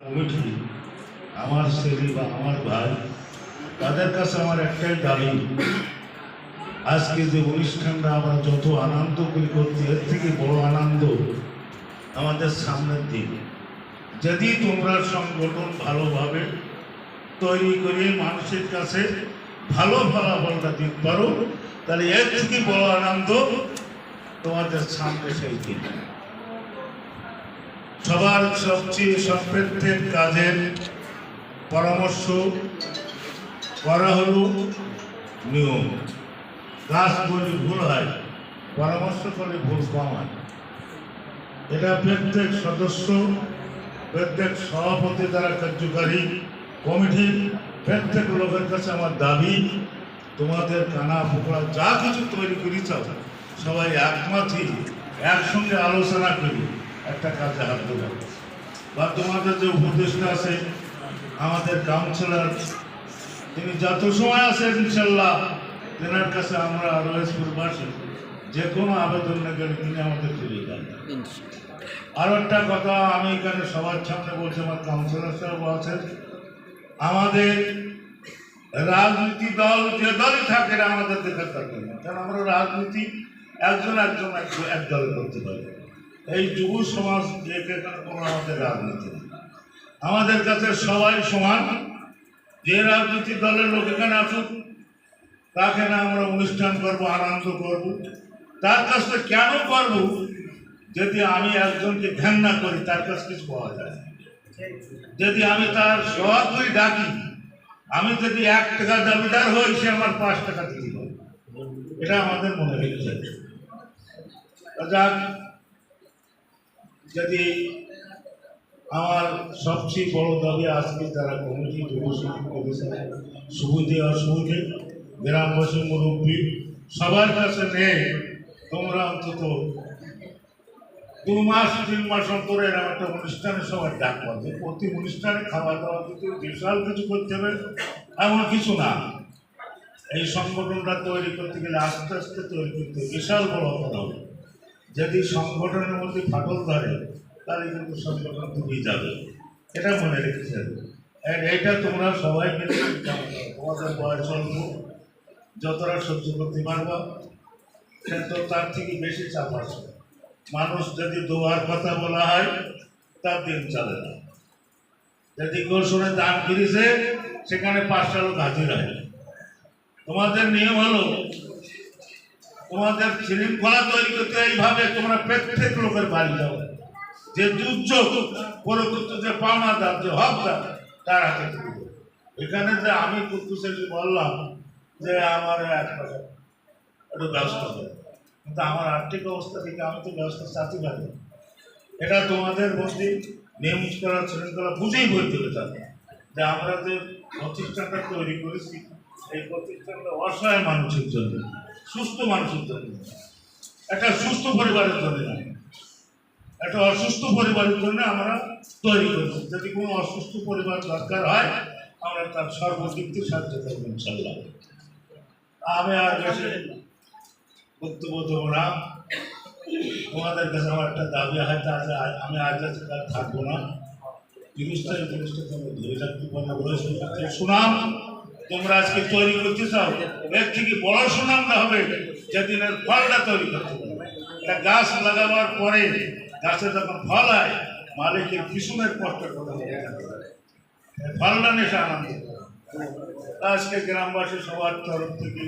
Committee আমার ছেলে বা আমার ভাই, তাদের কাছে আমার একটাই দাবি। আজকে যে অনুষ্ঠানটা আমরা যত আনন্দ করি, করছি, এর থেকে বড় আনন্দ আমাদের সামনের দিন। যদি তোমরা সংগঠন ভালোভাবে তৈরি করে মানুষের কাছে ভালো ফলাফলটা দিতে পারো, তাহলে এর থেকে বড় আনন্দ তোমাদের সামনে সেই দিন। সবার সবচেয়ে সম্পৃক্তের কাজের পরামর্শ করা হলো নিয়ম। কাজ করলে ভুল হয়, পরামর্শ করলে ভুল কম হয়। এটা প্রত্যেক সদস্য, প্রত্যেক সভাপতি দ্বারা কার্যকারী কমিটির প্রত্যেক লোকের কাছে আমার দাবি, তোমাদের কানা ফোকরা যা কিছু তৈরি করি চাও সবাই একমাত্রই একসঙ্গে আলোচনা করি। একটা কাজে হাত দেবো বা তোমাদের যে উপদেষ্টা আছে আমাদের কাউন্সিলর তিনি যত সময় আছেন ইনশাল্লাহ তেনার কাছে আমরা রয়েসপুরবাসী যে কোনো আবেদন না গেলে তিনি আমাদের ফিরিয়ে দেন। আরও একটা কথা আমি এখানে সবার সামনে বলছি আমার কাউন্সিলর সাহেব আছেন। আমাদের রাজনীতি দল যে দলই থাকে না আমাদের দেখে থাকবে না কারণ আমরা রাজনীতি একজন একজন এক- এক দলে করতে পারি। এই যুব সমাজ দেখে কোনো আমাদের রাজনীতি আমাদের কাছে সবাই সমান। যে রাজনীতি দলের লোক এখানে আসুক, তাকে না আমরা অনুষ্ঠান করব, আনন্দ করব। তার কাছে কেন করব? যদি আমি একজনকে ঘেন্না করি, তার কাছে কিছু পাওয়া যায় যদি আমি তার করে ডাকি, আমি যদি এক টাকা দাবিদার হই, সে আমার পাঁচ টাকা হবে এটা আমাদের মনে রেখেছে যাক যদি আমার সবচেয়ে বড় দাবি আজকে যারা কমিটি যুবশক্তি করেছে সুবিধে অসুবিধে গ্রামবাসী, মুরব্বী, সবার কাছে নেই, তোমরা অন্তত দু মাস, তিন মাস অন্তরে এরকম একটা অনুষ্ঠানের সময় ডাক পাবে প্রতি অনুষ্ঠানে খাওয়া দাওয়া কিছু বিশাল কিছু করতে হবে, এমন কিছু না। এই সংগঠনটা তৈরি করতে গেলে আস্তে আস্তে তৈরি করতে বিশাল বড় কথা হবে যদি সংগঠনের মধ্যে ফাটল ধরে, তাহলে কিন্তু সংগঠন ডুবে যাবে। এটা মনে রেখেছেন। এইটা তোমরা সবাই মিলে তোমাদের বয়স অল্প, যতটা সহ্য করতে পারবা কিন্তু তার থেকে বেশি চাপ আসবে মানুষ যদি দোয়ার কথা বলা হয়, তার দিন চলে না। যদি গোসনে দান করেছে সেখানে পাঁচটা লোক হাজির হয় তোমাদের নিয়ম হলো তোমাদের শৃঙ্খলা তৈরি করতে এইভাবে তোমরা প্রত্যেক লোকের বাড়ি যাও। যে দুর্যোগ পরবর্তী যে পাওনাদার, যে হকদার, তার হাতে এখানে যে আমি কুদ্দুসে বললাম যে আমার এক টাকা একটু ব্যবস্থা করে। কিন্তু আমার আর্থিক অবস্থা থেকে আমি তো ব্যবস্থা চাচ্ছি পারি এটা তোমাদের মধ্যে নিয়মিত করা শৃঙ্খলা বুঝেই বলতে হবে তাদের যে আমরা যে প্রতিষ্ঠানটা তৈরি করেছি, এই প্রতিষ্ঠানটা অসহায় মানুষের জন্য। সুস্থ মানুষের জন্য। একটা সুস্থ পরিবারের জন্য। একটা অসুস্থ পরিবারের জন্য আমরা তৈরি করেছি যদি কোনো অসুস্থ পরিবার দরকার হয়, আমরা তার সর্বদিক থেকে সাহায্য করব ইনশাল্লাহ আমি আর বেশি বক্তব্য দেবো না। তোমাদের কাছে আমার একটা দাবি হয়তো আছে আমি আজ আজকে তার থাকব না। জিনিসটা এই জিনিসটা তোমরা ধরে রাখতে পারো রয়েছে সুনাম তোমরা আজকে তৈরি করতে চাও, এর থেকে বড় সুনাম না হবে যেদিনের ফলটা তৈরি করতে এটা গাছ লাগাবার পরে গাছে যখন ফল হয়, মালিকের পিছনের কষ্টের কথা। ফলটা নেশা, আনন্দ। আজকে গ্রামবাসী সবার তরফ থেকে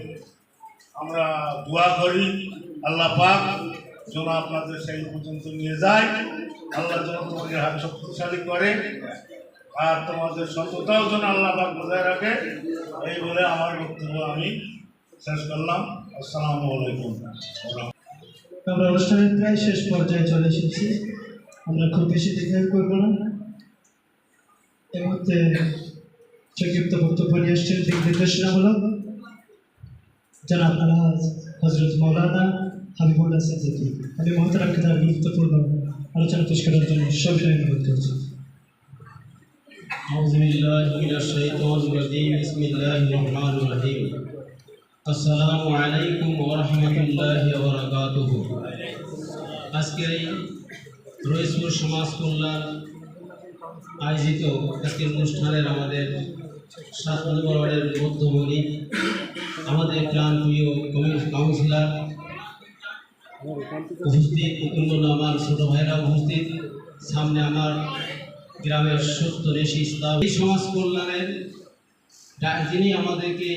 আমরা দোয়া করি, আল্লাহ পাক যেন আপনাদের সেই পর্যন্ত নিয়ে যায়। আল্লাহ যেন তোমাদের হাত শক্তিশালী করে। আর তোমাদের সততাও যেন আল্লাহ পাক বজায় রাখে, এই বলে আমার বক্তব্য আমি শেষ করলাম। আসসালামু আলাইকুম। আমরা অনুষ্ঠানের প্রায় শেষ পর্যায়ে চলে এসেছি। আমরা খুব বেশি দীর্ঘায়ু করব না। এই মুহূর্তে সংক্ষিপ্ত বক্তব্য নিয়ে এসছেন দিক নির্দেশনামূলক। জনাব আলহাজ হজরত মৌলানা হাবিবুল্লাহ সিদ্দিকী। আমি মহতারামকে তার গুরুত্বপূর্ণ আলোচনা পেশ করার জন্য সবিনয় অনুরোধ করছি। أعوذ بالله من الشيطان الرجيم بسم الله الرحمن الرحيم السلام عليكم ورحمة الله وبركاته আজকের এই রইসপুর সমাজ কল্যাণ আয়োজিত একটি অনুষ্ঠানের আমাদের সাত নম্বর ওয়ার্ডের মধ্যমণি আমাদের প্রাণ প্রিয় কমিউনিস্ট কাউন্সিলর উপস্থিত অন্যান্য আমার ছোট ভাইরা উপস্থিত সামনে আমার গ্রামের সত্য রেশি ইসলাম। এই সমাজ কল্যাণের যিনি আমাদেরকে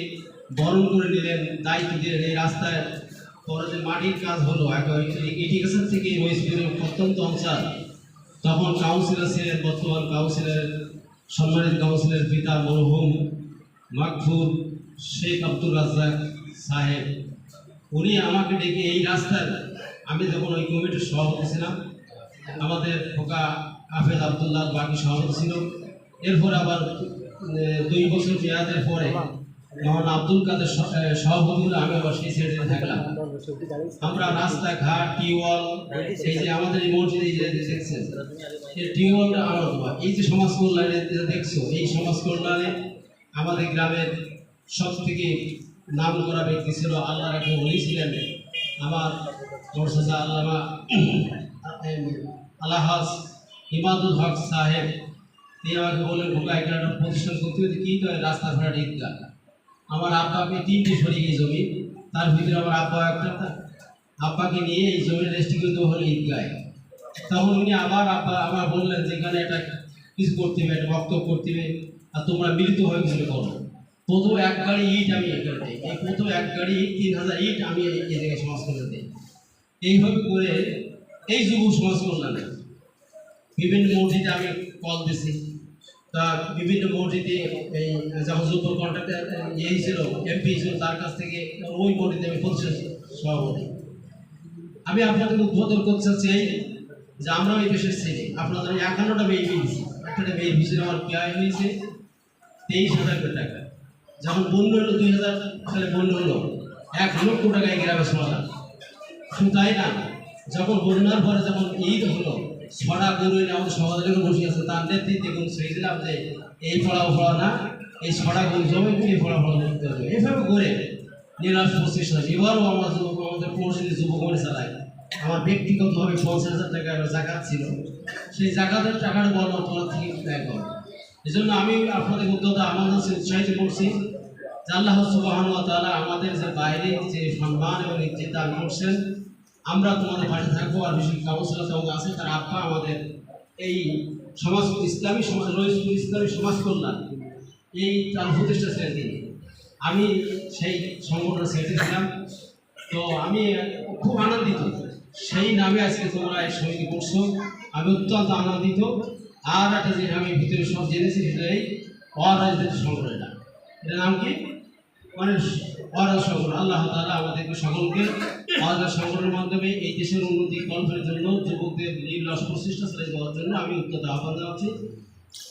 বরণ করে নিলেন, দায়িত্ব দিলেন, এই রাস্তায় পরে যে মাটির কাজ হলো ইটিগেশন থেকে মহিষপুরের প্রত্যন্ত অঞ্চল। তখন কাউন্সিলর ছিলেন, বর্তমান কাউন্সিলর, সম্মানিত কাউন্সিলরের পিতা মরহুম মাকফুর শেখ আব্দুল রাজ্জাক সাহেব। উনি আমাকে ডেকে এই রাস্তার আমি যখন ওই কমিটির সভাপতি ছিলাম, আমাদের খোকা হাফেজ আবদুল্লাহ বাকি সভাপতি ছিল। এরপর আবার দুই বছর মেয়াদের পরে মহান আব্দুল কাদের সভাপতি হলে আমি আবার সেই সাইডে থাকলাম। আমরা রাস্তাঘাট, টিউবওয়েল, এই যে আমাদের এই মসজিদে যে দেখছেন, এই টিউবওয়েলটা আমার দেওয়া এই যে সমাজ কল্যাণে দেখছ, এই সমাজ কল্যাণে আমাদের গ্রামের সব থেকে নাম করা ব্যক্তি ছিল আল্লাহর একটা বলি ছিলেন। আমার মোরসাদা আল্লামা আল্লাহাজ ইমাদুল হক সাহেব, তিনি আমাকে বললেন ঢোকা এখানে একটা প্রতিষ্ঠান করতে হবে কী করে রাস্তা ভাড়া ঈদগাহ আমার আব্বাকে তিনটে সরিয়ে জমি, তার ভিতরে আমার আব্বা একটা, আব্বাকে নিয়ে এই জমি রেজিস্ট্রি করতে হলো ঈদগায় তখন উনি আবার আব্বা আমার বললেন যে, এখানে একটা কিছু করতে হবে, একটা বক্তব্য করতে হবে, আর তোমরা মিলিত হয়ে কিছু করো। প্রথম এক গাড়ি ইট আমি এখানে দিই, এই প্রথম এক গাড়ি ইট তিন হাজার ইট আমি এই এই জায়গায় সমাজ করে দিই। এইভাবে করে এই যুব সমাজ কল্যাণে বিভিন্ন মসজিদে আমি কল দিছি। তা বিভিন্ন মসজিদে এই যুব কন্ট্রাক্টর ইয়ে ছিল এমপি ছিল, তার কাছ থেকে ওই মসজিদে আমি প্রতিষ্ঠা সভাপতি। আমি আপনাদের উদ্বোধন করতে এই যে আমরা এই দেশের ছেলে আপনাদের একান্নটা মেয়ে দিয়েছি একটা মেয়ের ভিতরে আমার ব্যয় হয়েছে তেইশ হাজার কোটি টাকা। যখন বন্যা হলো দুই হাজার সালে বন্যা হলো এক লক্ষ টাকা এই গ্রামে সমাধান। শুধু তাই না, যখন বন্যার পরে যখন ঈদ হলো ছড়া গরু আমাদের সমাজের বসে আছে, তার নেতৃত্বে এবং ছেড়েছিলাম যে এই ফড়া ফড়া না, এই ছড়া গরু জমে কিনে ফড়া ফড়া করতে হবে। এভাবে করে নিরাশ পঁচিশ হাজার এবারও আমার যুবক আমাদের পৌরসিটি যুবক মনে চালায় আমার ব্যক্তিগতভাবে পঞ্চাশ হাজার টাকা জাকাত ছিল। সেই জাকাতের টাকার বর্ণ তোমার থেকে ব্যয় করো এই জন্য আমি আপনাদের উদ্যোগে আমার কাছে উৎসাহিত করছি আল্লাহ সুবাহান তাআলা আমাদের যে বাইরে যে সম্মান এবং ইজ্জত দান করছেন আমরা তোমাদের পাশে থাকব আর বিশেষ কাউন্সিলর সঙ্গে আছে তার আব্বা আমাদের এই সমাজ ইসলামী সমাজ রয়েছে, ইসলামী সমাজ কল্যাণ। এই তার প্রতিষ্ঠা ছিলেন তিনি আমি সেই সংগঠনের সেক্রেটারি ছিলাম। তো আমি খুব আনন্দিত। সেই নামে আজকে তোমরা এই সমিতি করছ। আমি অত্যন্ত আনন্দিত। আর একটা যেটা আমি ভিতরে সব জেনেছি, সেটা এই অরাজনৈতিক সংগঠন এটা এটার নাম কি? মানে অরাজ সংগঠন। আল্লাহ তাআলা আমাদেরকে সকলকে অরাজ সংগঠনের মাধ্যমে এই দেশের উন্নতি কল্পের জন্য যুবকদের নির্লস প্রচেষ্টা চালিয়ে যাওয়ার জন্য আমি উত্তর আহ্বান জানাচ্ছি।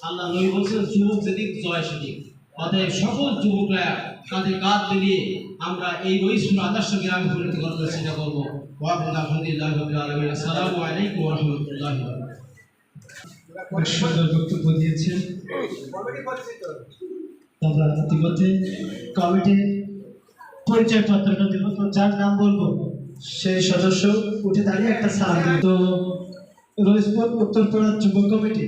আল্লাহ নবী বলছেন, যুবক যেদিক জয় সেদিক। অতএব সকল যুবকরা তাদের কাঁধ মিলিয়ে আমরা এই রইসুল আদর্শ গ্রামে পরিণত করার চেষ্টা করব। আসসালামু আলাইকুম রহমতুল্লাহ সুন্দর বক্তব্য দিয়েছেন। আমরা ইতিমধ্যে কমিটির পরিচয় পত্রটা দেবো। তো যার নাম বলব? সেই সদস্য উঠে দাঁড়িয়ে একটা সালাম দিল। তো রোজপুর উত্তরপাড়া যুব কমিটি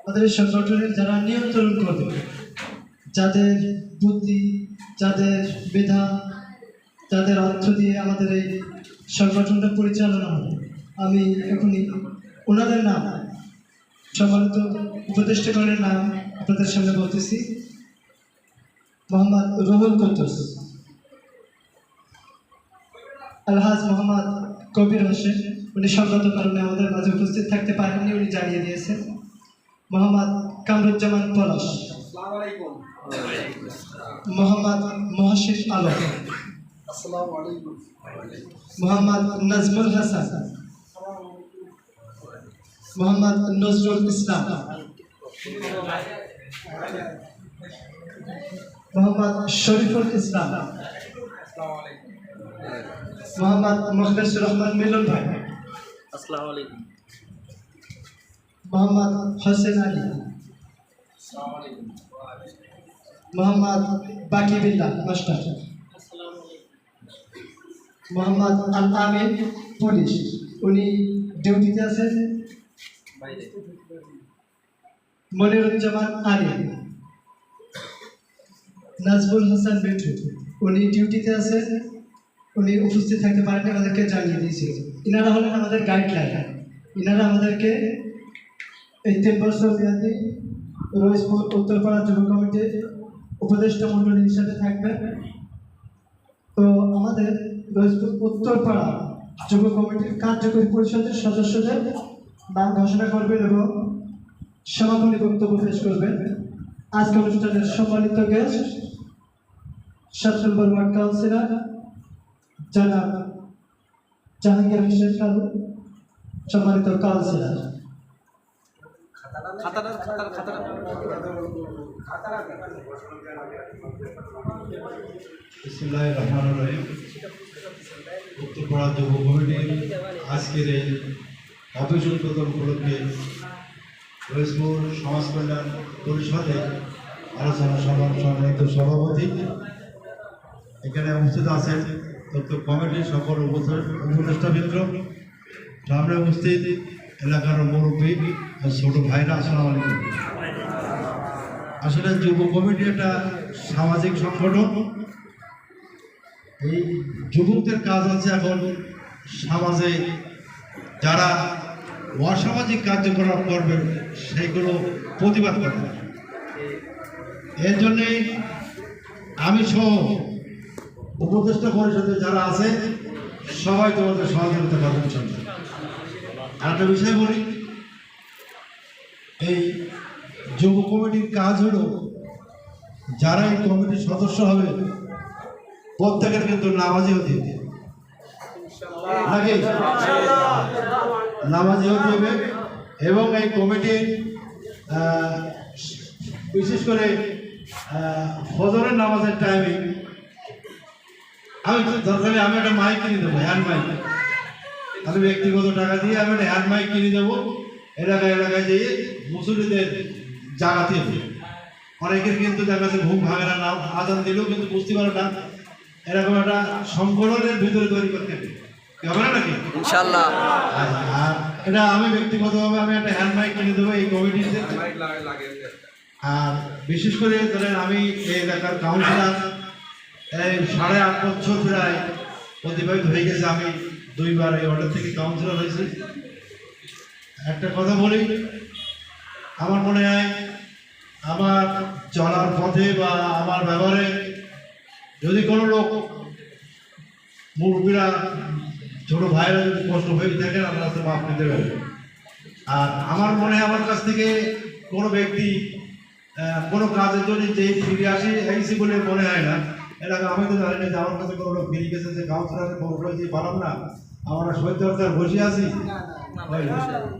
আমাদের সংগঠনের যারা নিয়ন্ত্রণ করবে যাদের বুদ্ধি, যাদের মেধা, যাদের অর্থ দিয়ে আমাদের এই সংগঠনটা পরিচালনা হবে, আমি এখনই ওনাদের নাম, সম্মানিত উপদেষ্টাগণের নাম আপনাদের সামনে বলতেছি। মোহাম্মদ রুহুল কুদ্দুস। আলহাজ মোহাম্মদ কবির হোসেন। উনি সঙ্গত কারণে আমাদের মাঝে উপস্থিত থাকতে পারেননি উনি জানিয়ে দিয়েছেন। মোহাম্মদ কামরুজ্জামান পলাশ। মোহাম্মদ মহসিন আলম। মোহাম্মদ নাজমুল হাসান। মোহাম্মদ নজরুল ইসলাম। মোহাম্মদ শরীফুল ইসলাম। মোহাম্মদ মুখলেসুর রহমান মিলন ভাই। আসসালামু আলাইকুম। মোহাম্মদ হোসেন আলী। মোহাম্মদ বাকি বিল্লাহ মাস্টার। মোহাম্মদ আল আমিন পুলিশ। উনি ডিউটিতে আছেন। মনিরুজ্জামান আলী। নাজবুল হাসান মিঠু উনি ডিউটিতে আছেন। উনি উপস্থিত থাকতে পারেন আমাদেরকে জানিয়ে দিয়েছিল। ইনারা হলেন আমাদের গাইডলাইন ইনারা আমাদেরকে এই তিন বছর মেয়াদি উত্তরপাড়া যুব কমিটির উপদেষ্টা মন্ডলী হিসাবে থাকবেন তো আমাদের রোজপুর উত্তরপাড়া যুব কমিটির কার্যকরী পরিষদের সদস্যদের নাম ঘোষণা করবেন এবং সমাপনী বক্তব্য পেশ করবেন। আজকে অনুষ্ঠানের সম্মানিত গেস্ট সাত নম্বর ওয়ার্ড কাউন্সিলর জনাব জাহাঙ্গীর হোসেন কালু, সম্মানিত কাউন্সিলর উত্তরপাড়া যুব কমিটির আজকের এই অফিস উদ্বোধন উপলক্ষে রয়েসপুর সমাজ কল্যাণ পরিষদে আলোচনা সভার সম্মানিত সভাপতি। এখানে উপস্থিত আছেন কমিটির সকল উপদেষ্টাবৃন্দ সামনে উপস্থিত এলাকার মুরব্বী ছোট ভাইরা, আসসালামু আলাইকুম। আসলে যুব কমিটি একটা সামাজিক সংগঠন, এই যুবকদের কাজ আছে এখন সমাজে যারা অসামাজিক কার্যকলাপ করবে সেইগুলো প্রতিবাদ করবে এর জন্যেই আমি সহ উপদেষ্টা পরিষদে যারা আছে, সবাই তোমাদের সহযোগিতা করবেন সঙ্গে আরেকটা বিষয় বলি, এই যুব কমিটির কাজ হলো, যারা এই কমিটির সদস্য হবে, প্রত্যেকের কিন্তু নামাজি হতে হবে নাকি? নামাজি হতে হবে এবং এই কমিটির বিশেষ করে ফজরের নামাজের টাইমিং আমি তো দরকারে আমি একটা মাইক কিনে দেবো হ্যান্ড মাইক আমি ব্যক্তিগত টাকা দিয়ে আমি একটা হ্যান্ড মাইক কিনে দেবো। এলাকায় এলাকায় যেয়ে মুসলিদের জাগাতে হবে। অনেকের কিন্তু দেখা যাচ্ছে ঘুম ভাঙে না নাম আজান দিলেও কিন্তু বুঝতে পারে না। এরকম একটা সংগঠনের ভিতরে তৈরি করতে হবে। হবে না নাকি? ইনশাল্লাহ এটা আমি ব্যক্তিগতভাবে আমি একটা হ্যান্ড মাইক কিনে দেবো এই কমিটিতে আর বিশেষ করে ধরেন আমি এই এলাকার কাউন্সিলর এই সাড়ে আট বছর প্রায় অতিবাহিত হয়ে গেছে। আমি দুইবার এই অর্ডার থেকে কাউন্সিলর হয়েছি। একটা কথা বলি, আমার মনে হয় আমার চলার পথে বা আমার ব্যবহারে যদি কোনো লোক মুরব্বীরা, ছোট ভাইরা যদি কষ্ট হয়ে থাকেন আপনারা তো মাফ নিতে পারবেন আর আমার মনে হয় আমার কাছ থেকে কোনো ব্যক্তি কোনো কাজের জন্য যে ফিরে আসি আইসি বলে মনে হয় না। এর আগে আমি তো জানি না যে আমার কাছে কোনো লোক ফিরে গেছে যে কাউন্সিলারের খবর রয়েছে পারলাম না আমরা সৈন্য দরকার বসে আছি হয়।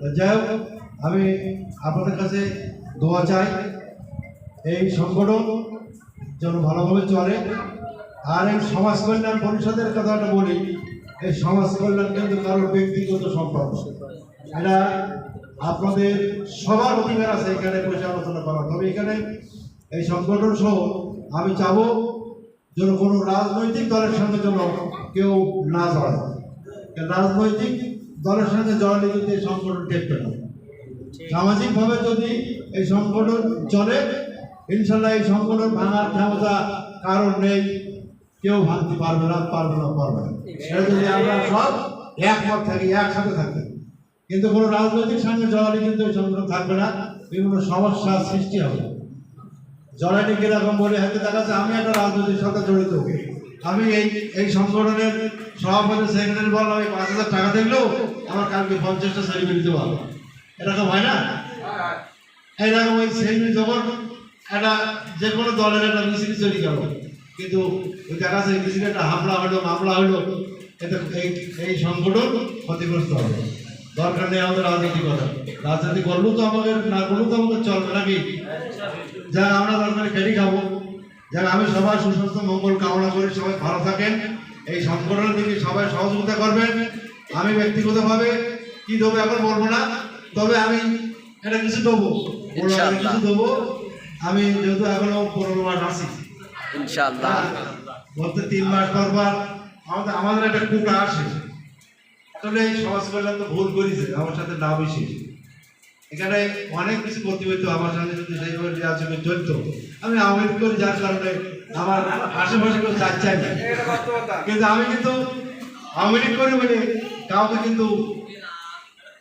তো যাই হোক আমি আপনাদের কাছে দোয়া চাই এই সংগঠন যেন ভালোভাবে চলে আর এই সমাজ কল্যাণ পরিষদের কথাটা বলি এই সমাজ কল্যাণ কিন্তু কারোর ব্যক্তিগত সম্পর্ক এটা আপনাদের সবার অধিকার আছে এখানে বসে আলোচনা করা তবে এখানে এই সংগঠন সহ আমি চাবো যেন কোনো রাজনৈতিক দলের সঙ্গে যেন কেউ না জড়ায়। রাজনৈতিক দলের সঙ্গে জড়ালে কিন্তু এই সংগঠন টেকবে না সামাজিকভাবে যদি এই সংগঠন চলে, ইনশাল্লাহ এই সংগঠন ভাঙার ক্ষমতা কারণ নেই। কেউ ভাঙতে পারবে না পারবে না পারবে না। সেটা যদি আমরা সব একমত থাকি, একসাথে থাকি। কিন্তু কোনো রাজনৈতিক সঙ্গে জড়ালে কিন্তু এই সংগঠন থাকবে না। বিভিন্ন সমস্যার সৃষ্টি হবে। জড়াটি কীরকম বলে হয়তো দেখা যাচ্ছে আমি একটা রাজনৈতিক সাথে জড়িত আমি এই এই সংগঠনের সভাপতি সেক্রেটারি বললাম এই পাঁচ হাজার টাকা দেখলেও আমার কালকে পঞ্চাশটা সেলিব্রিটি দিতে পারব এরকম হয় না? এইরকম ওই সেলিব্রিটি যখন একটা যে কোনো দলের একটা মিছিল তৈরি করব কিন্তু ওই দেখা যাচ্ছে মিছিল একটা হামলা হলো, মামলা হলো, এতে এই এই সংগঠন ক্ষতিগ্রস্ত হবে। দরকার নেই আমাদের রাজনীতিকতা রাজনীতি করলেও তো আমাদের না করলেও তো আমাদের চলবে নাকি? যা আমরা দরকার খেলি খাব। যারা আমি সবার সুস্বাস্থ্য মঙ্গল কামনা করি সবাই ভালো থাকেন। এই সংগঠনের দিকে সবাই সহযোগিতা করবেন। আমি ব্যক্তিগতভাবে কি দেবো এখন বলব না তবে আমি এটা কিছু দেবো। কিছু দেবো। আমি যেহেতু এখনও পনেরো মাস আছি। ইনশাল্লাহ বলতে তিন মাস পর পর আমাদের আমাদের একটা কুটা আসে। আসলে এই সমাজ কল্যাণ তো ভুল করেছে, আমার সাথে না বেশি এখানে অনেক কিছু করতে হইতো আমার সাথে যদি সেইভাবে নির্বাচনে চলতো, আমি আওয়ামী লীগ যার কারণে আমার আশেপাশে কেউ চাচ্ছে না। কিন্তু আমি কিন্তু আওয়ামী লীগ করি বলে কাউকে কিন্তু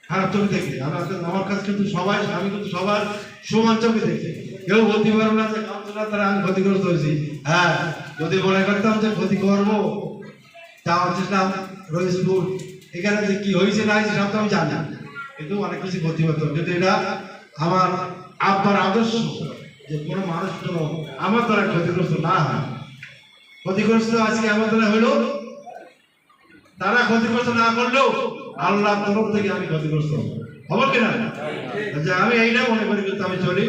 খারাপ চোখে দেখি আমার আমার কাছে কিন্তু সবাই আমি কিন্তু সবার সমান চোখে দেখি। কেউ বলতে পারব না যে কাউন্সিলর দ্বারা আমি ক্ষতিগ্রস্ত হয়েছি। হ্যাঁ যদি মনে করতাম যে ক্ষতি করব তা হচ্ছে না রইসপুর এখানে যে কি হয়েছে না হয়েছে সব তো আমি জানি কিন্তু অনেক কিছু ক্ষতি কিন্তু এটা আমার আব্বার আদর্শ যে কোনো মানুষ যেন আমার দ্বারা ক্ষতিগ্রস্ত না হয়। ক্ষতিগ্রস্ত আজকে আমার দ্বারা হলো, তারা ক্ষতিগ্রস্ত না করলেও আল্লাহ তরফ থেকে আমি ক্ষতিগ্রস্ত হব। কিনা? আচ্ছা আমি এইটা মনে করি, কিন্তু আমি চলি।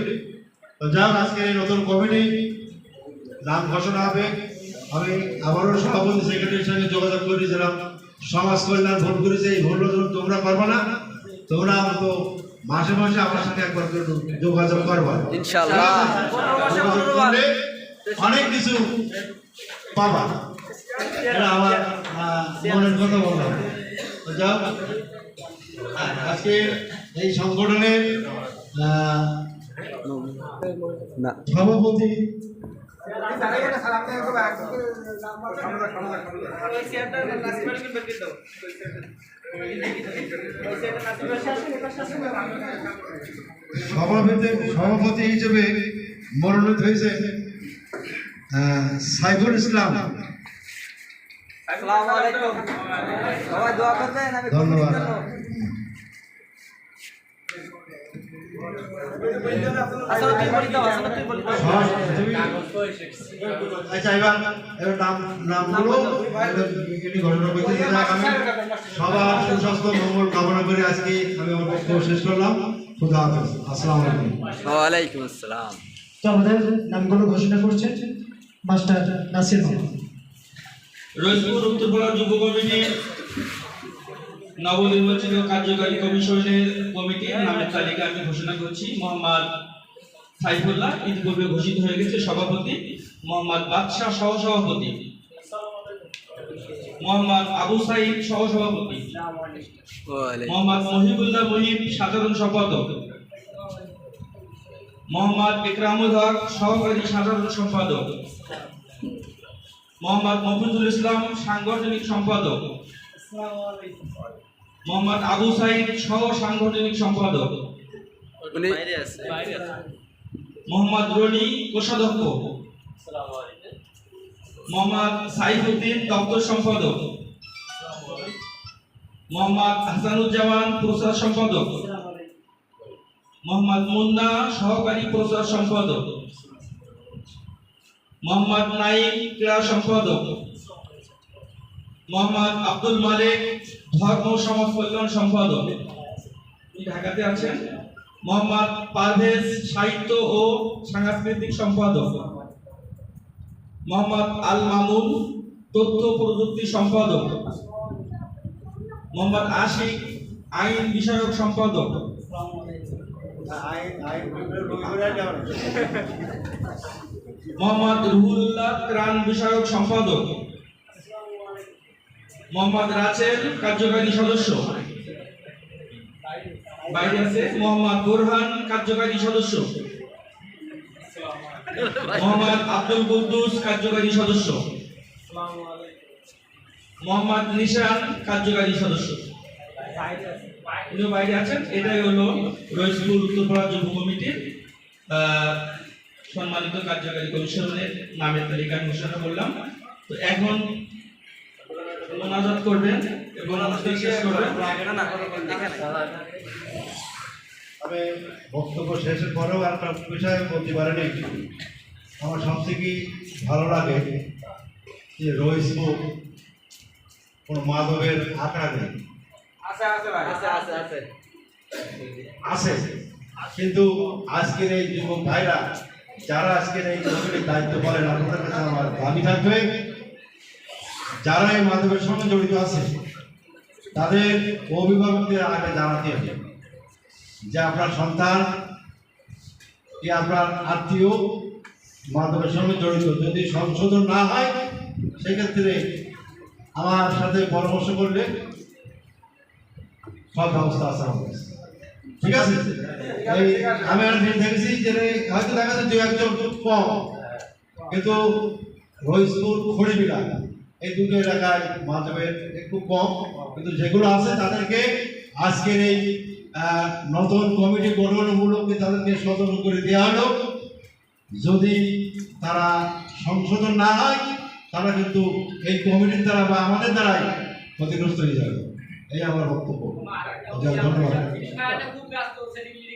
তো যাও আজকে এই নতুন কমিটি নাম ঘোষণা হবে। আমি আবারও সভাপতি সেক্রেটারির সঙ্গে যোগাযোগ করেছিলাম সমাজ কল্যাণ ভোট করেছে এই যেন তোমরা পারবা না তোমরা তো মাসে মাসে আমার সাথে একবার করে যোগাযোগ করবা। অনেক কিছু পাবা। এটা আমার মনের কথা বললাম যাও। আজকে এই সংগঠনের না। সভাপতি সভাপতি সভাপতি হিসেবে মনোনীত হয়েছে সাইফুল ইসলাম। সবাই দোয়া করবেন আমি ধন্যবাদ আসলে তুই বলি দাও আসলে তুই বলি দাও সহজ, তুমি- আচ্ছা এবার এবার নাম নামগুলো এটি ঘটনা করতে আমি সবার সুস্বাস্থ্য মঙ্গল কামনা করে আজকে আমি আমার বক্তব্য শেষ করলাম। খুদা হাফেজ। আসসালামু আলাইকুম। ওয়ালাইকুম আসসালাম। তো আমাদের নামগুলো ঘোষণা করছেন মাস্টার নাসির রোজপুর উত্তরপাড়া যুব কমিটির নবনির্বাচিত কার্যকারী কমিশনের কমিটির নামের তালিকা আমি ঘোষণা করছি। মোহাম্মদ সাইফুল্লাহ ইতিপূর্বে ঘোষিত হয়ে গেছে সভাপতি, মোহাম্মদ বাদশাহ সহসভাপতি। মোহাম্মদ আবু সাইদ সহসভাপতি। মোহাম্মদ মহিবুল্লাহ মহিব সাধারণ সম্পাদক। মোহাম্মদ ইকরামুল হক সহকারী সাধারণ সম্পাদক। মোহাম্মদ মফিজুল ইসলাম সাংগঠনিক সম্পাদক। মোহাম্মদ আবু সাইদ সহ সাংগঠনিক সম্পাদক। উনি বাইরে আছে। মোহাম্মদ রনি কোষাধ্যক্ষ। মোহাম্মদ সাইফুদ্দিন দপ্তর সম্পাদক। মোহাম্মদ হাসানুজ্জামান প্রচার সম্পাদক। মোহাম্মদ মুন্না সহকারী প্রচার সম্পাদক। মোহাম্মদ নাইম ক্রীড়া সম্পাদক। মোহাম্মদ আব্দুল মালিক, ধর্ম সমাজ কল্যাণ সম্পাদক ঢাকাতে আছেন? মোহাম্মদ পারভেজ সাহিত্য ও সাংস্কৃতিক সম্পাদক। মোহাম্মদ আল মামুন, তথ্য প্রযুক্তি সম্পাদক। মোহাম্মদ আশিক, আইন বিষয়ক সম্পাদক। মোহাম্মদ রুহুল্লাহ ত্রাণ বিষয়ক সম্পাদক। মোহাম্মদ রাচেল কার্যকারী সদস্য। বাইরে আছে মোহাম্মদ বোরহান কার্যকারী সদস্য। মোহাম্মদ আব্দুল কুদ্দুস কার্যকারী সদস্য। মোহাম্মদ নিশান কার্যকারী সদস্য। বাইরে আছেন। এটাই হলো রইসপুর উত্তরপাড়া যুব কমিটির সম্মানিত কার্যকারী কমিশনের নামের তালিকা ঘোষণা করলাম। তো এখন মোনাজাত করবেন এবং শেষ করবেন। আমি বক্তব্য শেষের পরেও একটা বিষয় বলতে পারিনি আমার সবথেকে ভালো লাগে যে রইসপুর কোনো মাধবের আঁকড়া নেই। আছে আছে আছে আছে কিন্তু আজকের এই যুবক ভাইরা যারা আজকের এই দায়িত্ব পালন আপনাদের কাছে আমার দাবি থাকবে যারা এই মাধবের সঙ্গে জড়িত আছে, তাদের অভিভাবকদের আগে জানাতে হবে যে আপনার সন্তান কি আপনার আত্মীয় মাধবের সঙ্গে জড়িত। যদি সংশোধন না হয়, সেক্ষেত্রে আমার সাথে পরামর্শ করলে সব ব্যবস্থা আছে আমার ঠিক আছে? আমি আর দেখেছি যে হয়তো দেখা যাচ্ছে দুই একজন কম, কিন্তু রইসপুর খড়িবিলা এই দুটো এলাকায় মাধবের একটু কম কিন্তু যেগুলো আছে তাদেরকে আজকের এই নতুন কমিটি গঠনমূলককে তাদেরকে সতর্ক করে দেওয়া হলো। যদি তারা সংশোধন না হয় তারা কিন্তু এই কমিটির দ্বারা বা আমাদের দ্বারাই ক্ষতিগ্রস্ত হয়ে যাবে। এই আমার বক্তব্য। ধন্যবাদ।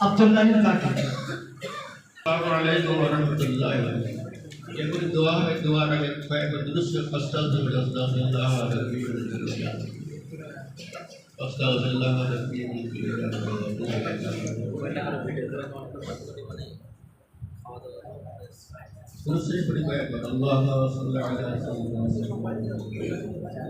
عبداللہ بن کاٹا السلام علیکم ہے دعا استغفر اللہ استغفر baik Allah sallallahu alaihi wasallam Allah sallallahu alaihi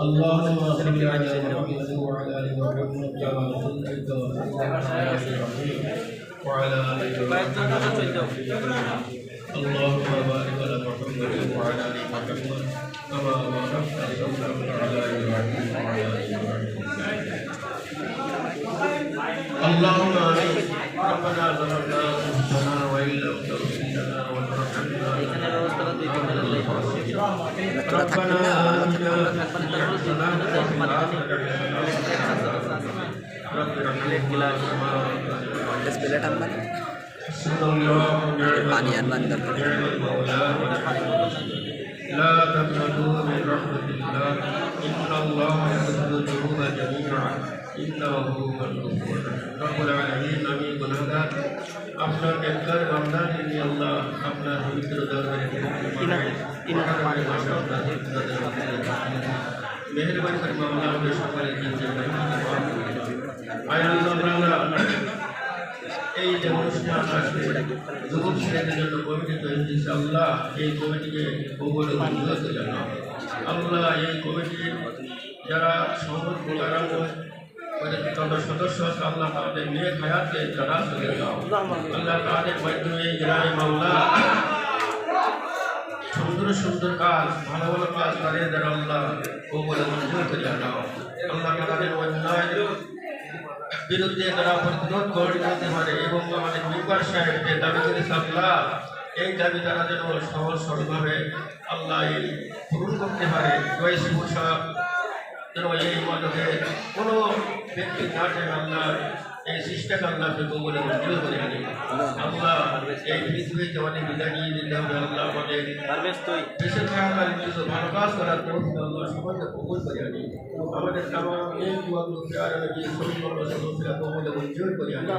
اللهم صل على محمد وعلى ال محمد كما صليت وسلمت على ابراهيم وعلى ال ابراهيم اللهم بارك على محمد وعلى ال محمد كما باركت وسلمت على ابراهيم وعلى ال ابراهيم اللهم امين ربنا ظلمنا انفسنا وان لم تغفر لنا وترحمنا ربنا آتنا في الدنيا حسنة وفي الآخرة حسنة رب ارحمهما لا تقنطوا من رحمة الله إن الله يغفر الذنوب جميعا إنه هو الغفور رب العالمين আমিন গুনাহগার আপনার নেককার বান্দা যিনি আল্লাহ আপনার পবিত্র দরবারে মেহরবানি করে মামলা আমাদের সকালে দিয়েছে আয় আল্লাহ তাআলা এই যে অনুষ্ঠান আল্লাহ এই কমিটিকে মোলারাম তাদের সদস্য আছে আল্লাহ তাদের মামলা সুন্দর সুন্দর কাজ ভালো ভালো কাজ তাদের দ্বারা আল্লাহ মঞ্জুর করে জানাও আল্লাহ তাদের অন্যায় বিরুদ্ধে তারা প্রতিরোধ করে তুলতে পারে এবং আমাদের মেম্বার সাহেবদের দাবি আল্লাহ এই দাবি তারা যেন সহজ সরলভাবে আল্লাহ পূরণ করতে পারে। যেন এই মাদকে কোনো ব্যক্তি না যেন আল্লাহ এই সৃষ্টাকে আল্লাহকে কবলে মঞ্জুর করে আনে আল্লাহ এই পৃথিবীতে অনেক বিদায় নিয়ে দিতে হবে আল্লাহ আমাদের দেশে থাকাকালীন কিছু ভালো কাজ করার তৌফিক আল্লাহ সবাইকে কবুল করে আনি আমাদের তামাম এই দুয়াগুলোকে আর নবী সাল্লাল্লাহু আলাইহি ওয়াসাল্লাম কবুল মঞ্জুর করে আনি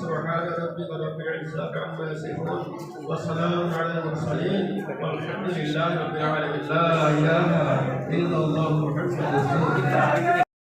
সুবহান রাব্বিকা রাব্বিল ইজ্জাতি আম্মা ইয়াসিফুন ওয়া সালামুন আলাল মুরসালিন ওয়ালহামদুলিল্লাহি রাব্বিল আলামিন লা ইলাহা ইল্লাল্লাহু মুহাম্মাদুর রাসূলুল্লাহ